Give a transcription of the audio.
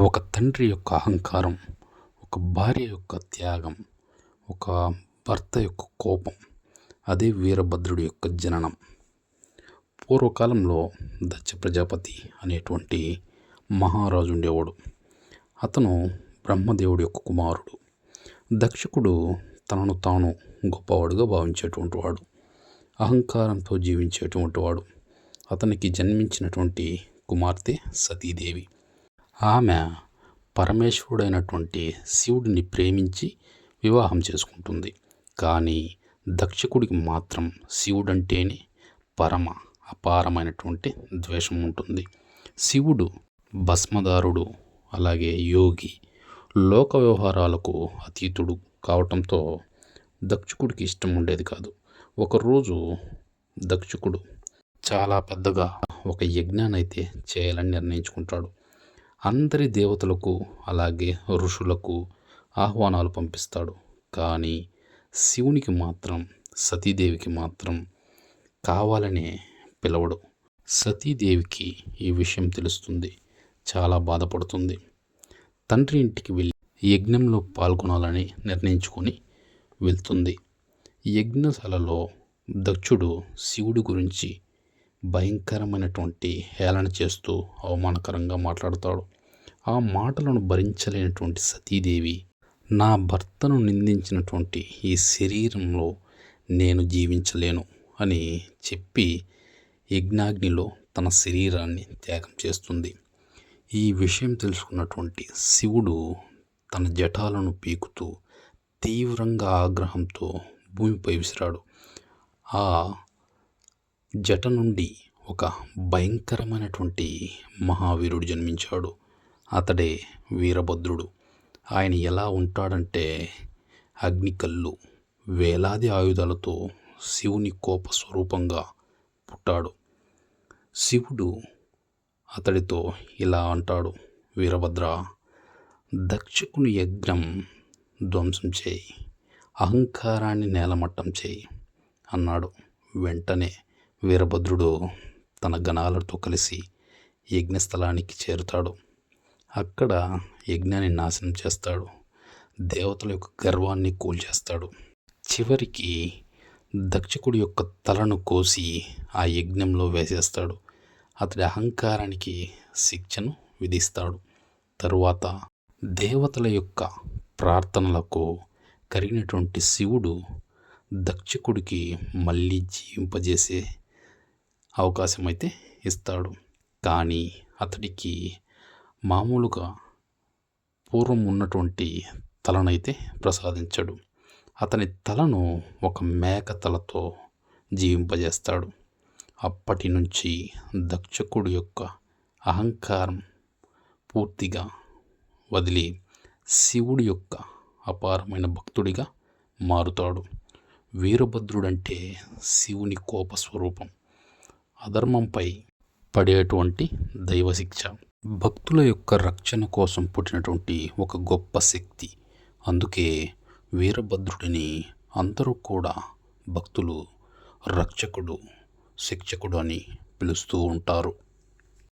ఒక తండ్రి యొక్క అహంకారం ఒక భార్య యొక్క త్యాగం ఒక భర్త యొక్క కోపం అదే వీరభద్రుడి యొక్క జననం. పూర్వకాలంలో దచ్చ ప్రజాపతి అనేటువంటి మహారాజు ఉండేవాడు. అతను బ్రహ్మదేవుడి యొక్క కుమారుడు. దక్షకుడు తనను తాను గొప్పవాడుగా భావించేటువంటి వాడు. అహంకారంతో జీవించేటువంటి వాడు. అతనికి జన్మించినటువంటి కుమార్తె సతీదేవి. ఆమె పరమేశ్వరుడైనటువంటి శివుడిని ప్రేమించి వివాహం చేసుకుంటుంది. కానీ దక్షకుడికి మాత్రం శివుడంటేనే పరమ అపారమైనటువంటి ద్వేషం ఉంటుంది. శివుడు భస్మదారుడు అలాగే యోగి లోక వ్యవహారాలకు అతీతుడు కావటంతో దక్షకుడికి ఇష్టం ఉండేది కాదు. ఒకరోజు దక్షకుడు చాలా పెద్దగా ఒక యజ్ఞాన్ని అయితే చేయాలని నిర్ణయించుకుంటాడు. అందరి దేవతలకు అలాగే ఋషులకు ఆహ్వానాలు పంపిస్తాడు. కానీ శివునికి మాత్రం సతీదేవికి మాత్రం కావాలనే పిలవడు. సతీదేవికి ఈ విషయం తెలుస్తుంది. చాలా బాధపడుతుంది. తండ్రి ఇంటికి వెళ్ళి యజ్ఞంలో పాల్గొనాలని నిర్ణయించుకొని వెళ్తుంది. యజ్ఞశాలలో దక్షుడు శివుడి గురించి భయంకరమైనటువంటి హేళన చేస్తూ అవమానకరంగా మాట్లాడతాడు. ఆ మాటలను భరించలేనటువంటి సతీదేవి నా భర్తను నిందించినటువంటి ఈ శరీరంలో నేను జీవించలేను అని చెప్పి యజ్ఞాగ్నిలో తన శరీరాన్ని త్యాగం చేస్తుంది. ఈ విషయం తెలుసుకున్నటువంటి శివుడు తన జటాలను పీకుతూ తీవ్రంగా ఆగ్రహంతో భూమిపై విసిరాడు. ఆ జట నుండి ఒక భయంకరమైనటువంటి మహావీరుడు జన్మించాడు. అతడే వీరభద్రుడు. ఆయన ఎలా ఉంటాడంటే అగ్నికల్లు వేలాది ఆయుధాలతో శివుని కోప స్వరూపంగా పుట్టాడు. శివుడు అతడితో ఇలా అంటాడు వీరభద్ర దక్షకుని యజ్ఞం ధ్వంసం చేయి అహంకారాన్ని నేలమట్టం చేయి అన్నాడు. వెంటనే వీరభద్రుడు తన గణాలతో కలిసి యజ్ఞస్థలానికి చేరుతాడు. అక్కడ యజ్ఞాన్ని నాశనం చేస్తాడు. దేవతల యొక్క గర్వాన్ని కూల్చేస్తాడు. చివరికి దక్షకుడి యొక్క తలను కోసి ఆ యజ్ఞంలో వేసేస్తాడు. అతడి అహంకారానికి శిక్షను విధిస్తాడు. తరువాత దేవతల యొక్క ప్రార్థనలకు కరిగినటువంటి శివుడు దక్షకుడికి మళ్ళీ జీవింపజేసే అవకాశం అయితే ఇస్తాడు. కానీ అతడికి మామూలుగా పూర్వం ఉన్నటువంటి తలనైతే ప్రసాదించడు. అతని తలను ఒక మేక తలతో జీవింపజేస్తాడు. అప్పటి నుంచి దక్షకుడు యొక్క అహంకారం పూర్తిగా వదిలి శివుడి యొక్క అపారమైన భక్తుడిగా మారుతాడు. వీరభద్రుడంటే శివుని కోప స్వరూపం అధర్మంపై పడేటువంటి దైవశిక్ష. భక్తుల యొక్క రక్షణ కోసం పుట్టినటువంటి ఒక గొప్ప శక్తి. అందుకే వీరభద్రుడిని అందరూ కూడా భక్తులు రక్షకుడు శిక్షకుడు అని పిలుస్తూ ఉంటారు.